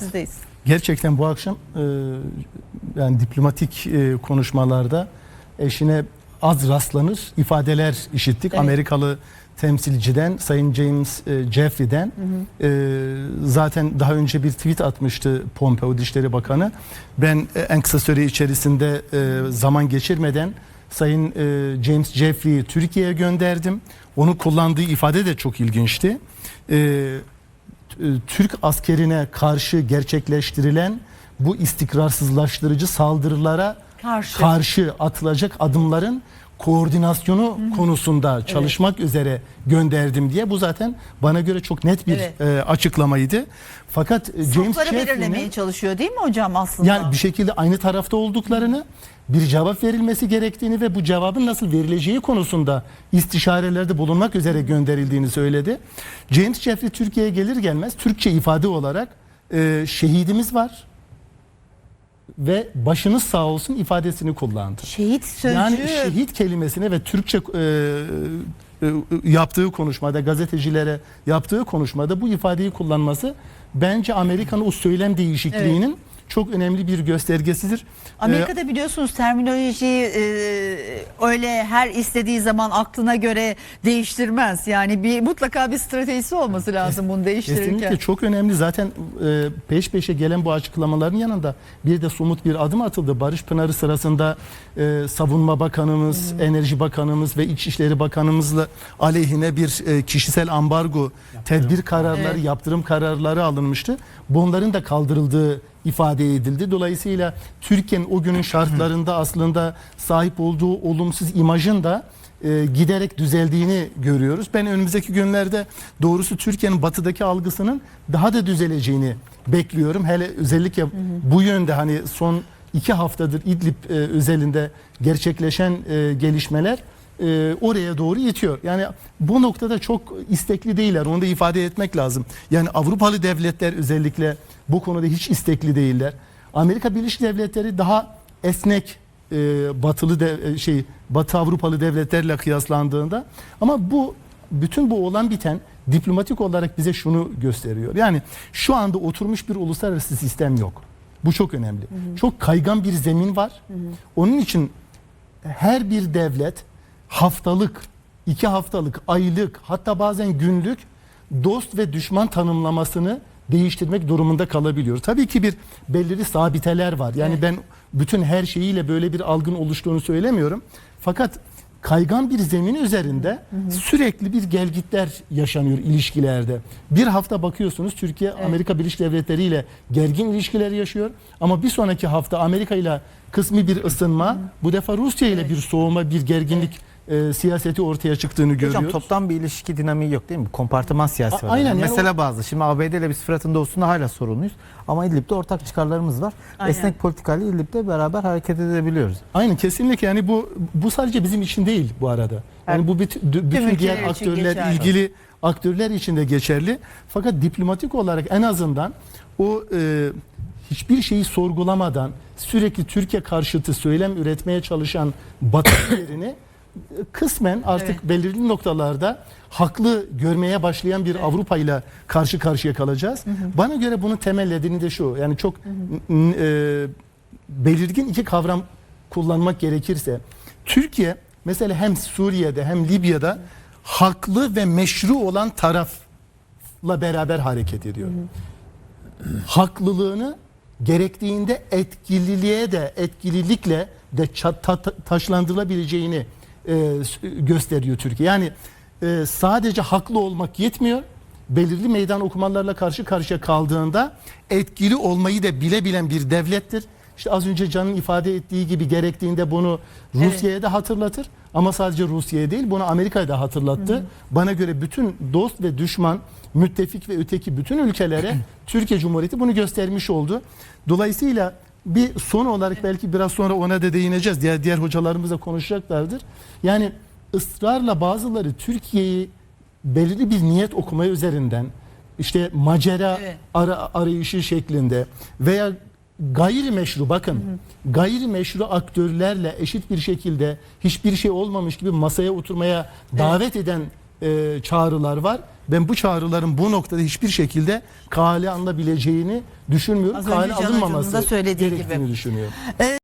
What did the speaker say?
Sizdeyiz. Gerçekten bu akşam e, yani diplomatik e, konuşmalarda eşine az rastlanır ifadeler işittik. Evet. Amerikalı temsilciden Sayın James e, Jeffrey'den e, zaten daha önce bir tweet atmıştı Pompeo Dışişleri Bakanı. Ben e, en kısa süre içerisinde e, zaman geçirmeden Sayın e, James Jeffrey'i Türkiye'ye gönderdim. Onun kullandığı ifade de çok ilginçti. E, Türk askerine karşı gerçekleştirilen bu istikrarsızlaştırıcı saldırılara Karşı. karşı atılacak adımların koordinasyonu konusunda çalışmak üzere gönderdim diye bu zaten bana göre çok net bir Evet. e, açıklamaydı. Fakat e, James Safları belirlemeye çalışıyor değil mi hocam aslında? yani bir şekilde aynı tarafta olduklarını, bir cevap verilmesi gerektiğini ve bu cevabın nasıl verileceği konusunda istişarelerde bulunmak üzere gönderildiğini söyledi. James Jeffrey Türkiye'ye gelir gelmez Türkçe ifade olarak e, şehidimiz var ve başınız sağ olsun ifadesini kullandı. Şehit sözcüğü. Yani şehit kelimesini ve Türkçe e, e, yaptığı konuşmada, gazetecilere yaptığı konuşmada bu ifadeyi kullanması bence Amerika'nın o söylem değişikliğinin çok önemli bir göstergesidir. Amerika'da biliyorsunuz terminolojiyi e, öyle her istediği zaman aklına göre değiştirmez. Yani bir mutlaka bir stratejisi olması lazım bunu değiştirirken. Kesinlikle çok önemli. Zaten e, peş peşe gelen bu açıklamaların yanında bir de somut bir adım atıldı. Barış Pınarı sırasında e, Savunma Bakanımız, Enerji Bakanımız ve İçişleri Bakanımızla aleyhine bir e, kişisel ambargo, tedbir kararları, Evet. yaptırım kararları alınmıştı. Bunların da kaldırıldığı ifade edildi. Dolayısıyla Türkiye'nin o günün şartlarında aslında sahip olduğu olumsuz imajın da e, giderek düzeldiğini görüyoruz. Ben önümüzdeki günlerde doğrusu Türkiye'nin batıdaki algısının daha da düzeleceğini bekliyorum. Hele özellikle bu yönde hani son iki haftadır İdlib e, özelinde gerçekleşen e, gelişmeler e, oraya doğru itiyor. Yani bu noktada çok istekli değiller. Onu da ifade etmek lazım. Yani Avrupalı devletler özellikle bu konuda hiç istekli değiller. Amerika Birleşik Devletleri daha esnek e, batılı de, e, şey Batı Avrupalı devletlerle kıyaslandığında ama bu bütün bu olan biten diplomatik olarak bize şunu gösteriyor. Yani şu anda oturmuş bir uluslararası sistem yok. Bu çok önemli. Çok kaygan bir zemin var. Onun için her bir devlet haftalık, iki haftalık, aylık hatta bazen günlük dost ve düşman tanımlamasını değiştirmek durumunda kalabiliyor. Tabii ki bir belirli sabiteler var. Yani Evet. ben bütün her şeyiyle böyle bir algın oluştuğunu söylemiyorum. Fakat kaygan bir zemin üzerinde sürekli bir gelgitler yaşanıyor ilişkilerde. Bir hafta bakıyorsunuz Türkiye Amerika Birleşik Devletleri ile gergin ilişkiler yaşıyor ama bir sonraki hafta Amerika ile kısmi bir ısınma, bu defa Rusya ile bir soğuma, bir gerginlik e, siyaseti ortaya çıktığını görüyoruz. Hocam toptan bir ilişki dinamiği yok değil mi? Kompartıman siyasi A- var. aynen Yani yani Mesele bazı. Şimdi ABD ile biz Fırat'ın doğusunda hala sorunluyuz. Ama İdlib'de ortak çıkarlarımız var. Aynen. Esnek politikayla İdlib'de beraber hareket edebiliyoruz. Aynen kesinlikle yani bu bu sadece bizim için değil bu arada. Yani bu bütün, bütün diğer aktörler geçerli. ilgili aktörler için de geçerli. Fakat diplomatik olarak en azından o e, hiçbir şeyi sorgulamadan sürekli Türkiye karşıtı söylem üretmeye çalışan Batı ülkelerini e, kısmen artık Evet. belirli noktalarda haklı görmeye başlayan bir Avrupa ile karşı karşıya kalacağız. Bana göre bunun temel nedeni de şu. Yani çok n- e, belirgin iki kavram kullanmak gerekirse Türkiye mesela hem Suriye'de hem Libya'da haklı ve meşru olan tarafla beraber hareket ediyor. Haklılığını gerektiğinde etkililiğe de etkililikle de taşlandırılabileceğini e, gösteriyor Türkiye. Yani e, sadece haklı olmak yetmiyor. Belirli meydan okumalarla karşı karşıya kaldığında etkili olmayı da bilebilen bir devlettir. İşte az önce Can'ın ifade ettiği gibi gerektiğinde bunu Rusya'ya da hatırlatır. Ama sadece Rusya'ya değil bunu Amerika'ya da hatırlattı. Bana göre bütün dost ve düşman, müttefik ve öteki bütün ülkelere Türkiye Cumhuriyeti bunu göstermiş oldu. Dolayısıyla bir son olarak belki biraz sonra ona da değineceğiz. Diğer diğer hocalarımız da konuşacaklardır. Yani ısrarla bazıları Türkiye'yi belirli bir niyet okumaya üzerinden işte macera Evet. ara, arayışı şeklinde veya gayrimeşru bakın gayrimeşru aktörlerle eşit bir şekilde hiçbir şey olmamış gibi masaya oturmaya davet eden e, çağrılar var. Ben bu çağrıların bu noktada hiçbir şekilde kale alınabileceğini düşünmüyorum. Az Kale Can alınmaması da söylediği gerektiğini gibi. düşünüyorum. E,